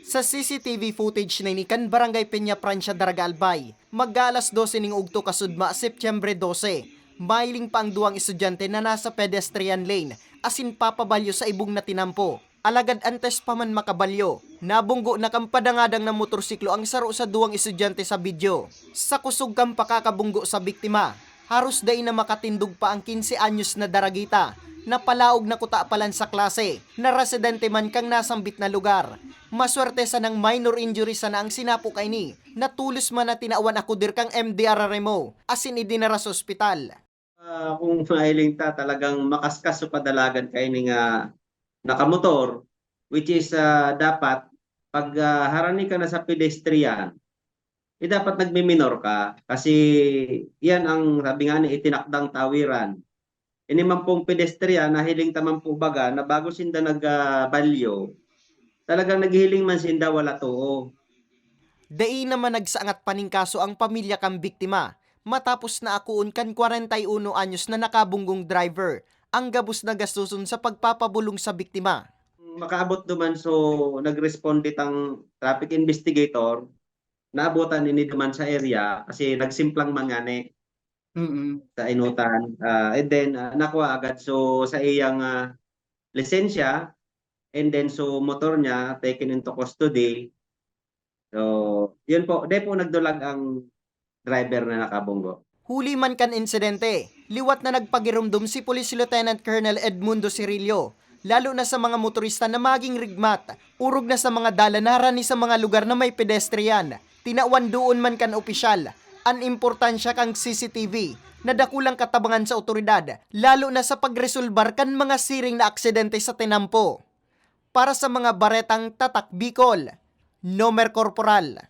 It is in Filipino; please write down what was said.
Sa CCTV footage na inikan Barangay Peña Prancia Daraga Albay, mag-alas 12 ning ugto kasudma Setyembre 12. Mailing pa ang duwang estudyante na nasa pedestrian lane asin papabalyo sa ibong na tinampo. Alagad antes pa man makabalyo, nabunggo na kampadangadang ng motorsiklo ang saro sa duwang estudyante sa video. Sa kusog kang pakakabunggo sa biktima, haros day na makatindog pa ang 15 anyos na daragita na palaog na kutapalan sa klase na residente man kang nasambit na lugar. Maswerte sa ng minor injury sa na ang sinapo kay ni, natulos man na tinawan ako dir kang MDRRM mo, asin idinara sa ospital. Ah, kung mahiling ta talagang makaskas sa padalagan kay ni nga nakamotor which is ah, dapat pag ah, harani ka na sa pedestrian eh dapat nagmi-minor ka. Kasi yan ang sabi nga ni itinakdang tawiran. Ini man pong pedestrian nahiling taman po baga na bago sinda nagbalyo talagang naghihiling man sinda wala tuo. Dai naman nagsaangat paningkaso ang pamilya kang biktima matapos na akuon kan 41 anyos na nakabunggong driver ang gabos na gastuson sa pagpapabulong sa biktima. makaabot duman so nagresponde tang traffic investigator naabotan ini duman sa area kasi nagsimplang man nga ni sa inutan Ah, and then ah, nakuha agad. So sa iyang ah, lisensya and then so motor niya taken into custody. So yun po. De po nagdulag ang driver na nakabunggo Huli man kan insidente, liwat na nagpagirumdum si Police Lieutenant Colonel Edmundo Cirillo, lalo na sa mga motorista na maging rigmat, urog na sa mga dala na harani sa mga lugar na may pedestrian, tinawan doon man kan opisyal, ang importansya kang CCTV, na dakulang katabangan sa otoridad, lalo na sa pagresolbar kan mga siring na aksidente sa tinampo. Para sa mga baretang tatak Bicol, Nomer Corporal,